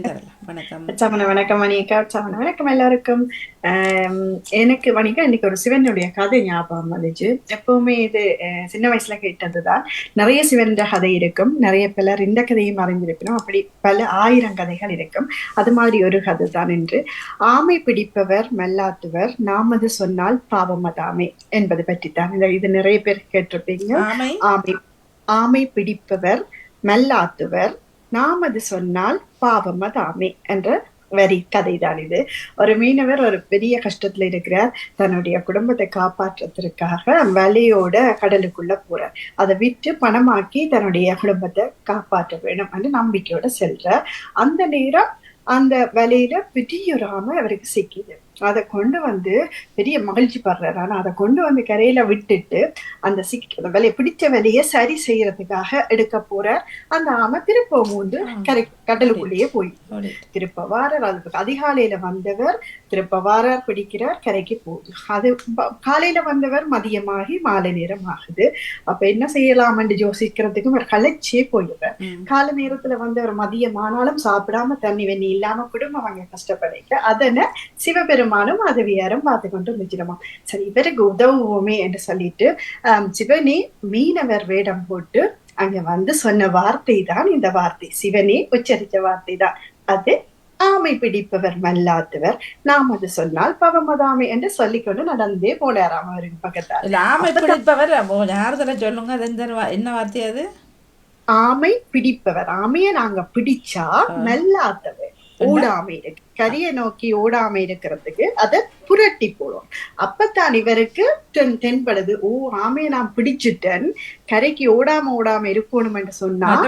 தரலாம் வணக்கம். வணக்கம் உற்சாகன வணக்கம் எல்லாருக்கும். எனக்கு மணிக்கா இன்னைக்கு ஒரு சிவனுடைய கதை ஞாபகம் வந்துச்சு. எப்பவுமே இது சின்ன வயசுல கேட்டதுதான் நிறைய சிவன் கதை இருக்கும். நிறைய பலர் இந்த கதையும் அறிந்திருக்கணும் அப்படி பல ஆயிரம் கதைகள் இருக்கும். அது மாதிரி ஒரு கதை தான் என்று. ஆமை பிடிப்பவர் மல்லாத்துவர் நாமது சொன்னால் பாவமதாமே என்பது பற்றித்தான். இந்த இது நிறைய பேர் கேட்டிருப்பீங்க. ஆமை? ஆமை பிடிப்பவர் மல்லாத்துவர் நாம் அது சொன்னால் பாவம் அதாமே என்ற வரி கதைதான் இது. ஒரு மீனவர் ஒரு பெரிய கஷ்டத்துல இருக்கிறார். தன்னுடைய குடும்பத்தை காப்பாற்றுறதுக்காக வலையோட கடலுக்குள்ள போறார். அதை விற்று பணமாக்கி தன்னுடைய குடும்பத்தை காப்பாற்ற வேணும் என்று நம்பிக்கையோட செல்றார். அந்த நேரம் அந்த வலையில பெரிய ஒரு ஆமை அவருக்கு சிக்கிது. அதை கொண்டு வந்து பெரிய மகிழ்ச்சி படுறாரு. ஆனா அதை கொண்டு வந்து கரையில விட்டுட்டு அந்த சிக் வலையை பிடிச்ச வலையை சரி செய்யறதுக்காக எடுக்க போறார் அந்த ஆமை திருப்ப மூந்து கரை கடலுக்குள்ளேயே போய். திருப்ப வாரர். அதுக்கு அதிகாலையில வந்தவர் திருப்ப வாரார் பிடிக்கிறார் கரைக்கு போகுது. அது காலையில வந்தவர் மதியமாகி மாலை நேரம் ஆகுது அப்ப என்ன செய்யலாம் என்று யோசிக்கிறதுக்கும் ஒரு களைச்சியே போயிடுறார். கால நேரத்துல வந்தவர் மதியம் ஆனாலும் சாப்பிடாம தண்ணி வெண்ணி இல்லாம குடும்பம் அவங்க கஷ்டப்படைக்க அதனை சிவபெருமானும் மாதவியாரும் பார்த்து கொண்டு இருந்துச்சிடமா சரி இவருக்கு உதவுவோமே என்று சொல்லிட்டு சிவனே மீனவர் வேடம் போட்டு அங்க வந்து சொன்ன வார்த்தை தான் இந்த வார்த்தை. சிவனே உச்சரித்த வார்த்தை தான் அது ஆமை பிடிப்பவர் மல்லாத்துவர் நாம் அது சொன்னால் பவமதாமை என்று சொல்லிக்கொண்டு நடந்தே போனாராம் அவருக்கு பக்கத்தால் ஆமை பிடிப்பவர் யாருதல சொல்லுங்க? அது எந்த என்ன வார்த்தை அது? ஆமை பிடிப்பவர். ஆமையை நாங்க பிடிச்சா மல்லாத்தவர் ஓடாமை இருக்கு. கரியை நோக்கி ஓடாம இருக்கிறதுக்கு அதை புரட்டி போடுவோம். அப்பத்தான் இவருக்கு தென்- தென்படுது. ஓ ஆமையை நான் பிடிச்சிட்டேன். கரைக்கு ஓடாம ஓடாம இருக்கணும் என்று சொன்னா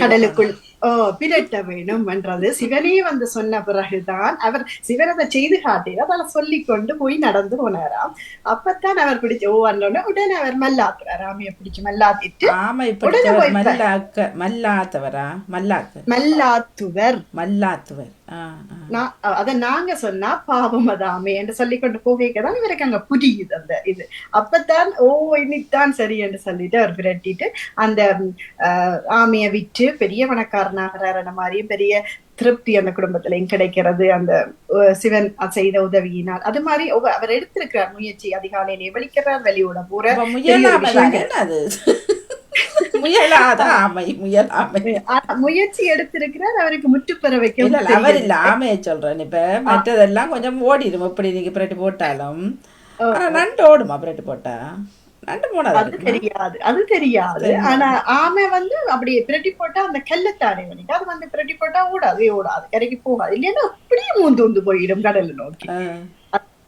கடலுக்குள் ஓ பிரட்ட வேணும் என்றது சிவனே வந்து சொன்ன பிறகுதான் அவர் சிவனதை செய்து காட்டி அதை சொல்லிக் கொண்டு போய் நடந்து போனாராம். அப்பத்தான் அவர் பிடிச்சு ஓ வந்தோடனே உடனே அவர் மல்லாத்துறார் ஆமையை பிடிச்சு மல்லாத்திட்டு மல்லாத்தவரா? மல்லாத்துவர். மல்லாத்துவர். அத நாங்க சொன்னா பாவம் அதாமே என்று சொல்லி கொண்டு போகைக்கதான் இவருக்கு அங்க புரியுது அந்த இது அப்பத்தான் ஓ இன்னைத்தான் சரி என்று சொல்லிட்டு அவர் விரட்டிட்டு அந்த ஆஹ், ஆமையை விற்று பெரிய பணக்காரனாகிறார் மாதிரியும் பெரிய திருப்தி அந்த குடும்பத்திலையும் கிடைக்கிறது அந்த சிவன் செய்த உதவியினால் அது மாதிரி அவர் எடுத்திருக்கிறார் முயற்சி அதிகாலையிலே வெளிக்கிறார் வெளியோட போற முயலாத ஆமை முயலாமை ஆனா, முயற்சி எடுத்திருக்கிறார். அவருக்கு முற்றுப்பெற வைக்க அவர் இல்ல ஆமையை சொல்றேன். இப்ப மற்றதெல்லாம் கொஞ்சம் ஓடிடும். எப்படி நீங்க பிரட்டி போட்டாலும்? ஆனா நண்டு ஓடுமா பிரட்டி போட்டா? அது தெரியாது அது தெரியாது. ஆனா ஆமை வந்து அப்படியே பிரட்டி போட்டா அந்த கல்லத்தானே பண்ணிட்டு அது வந்து பிரட்டி போட்டா ஓடாது ஓடாது கரைக்கு போகாது. இல்லைன்னா அப்படியே மூந்து வந்து போயிடும் கடலை நோக்கி.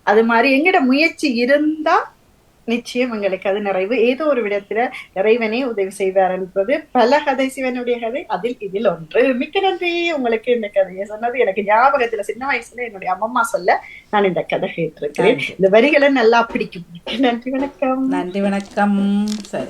அது மாதிரி எங்கட முயற்சி இருந்தா நிச்சயம் எங்களுக்கு அது நிறைவு. ஏதோ ஒரு விடத்துல இறைவனே உதவி செய்வார் என்பது பல கதை சிவனுடைய கதை. அதில் இதில் ஒன்று. மிக்க நன்றி. உங்களுக்கு இந்த கதையை சொன்னது எனக்கு ஞாபகத்துல சின்ன வயசுல என்னுடைய அம்மம்மா சொல்ல நான் இந்த கதை கேட்டிருக்கிறேன். இந்த வரிகளை நல்லா பிடிக்கும். நன்றி வணக்கம். நன்றி வணக்கம். சரி.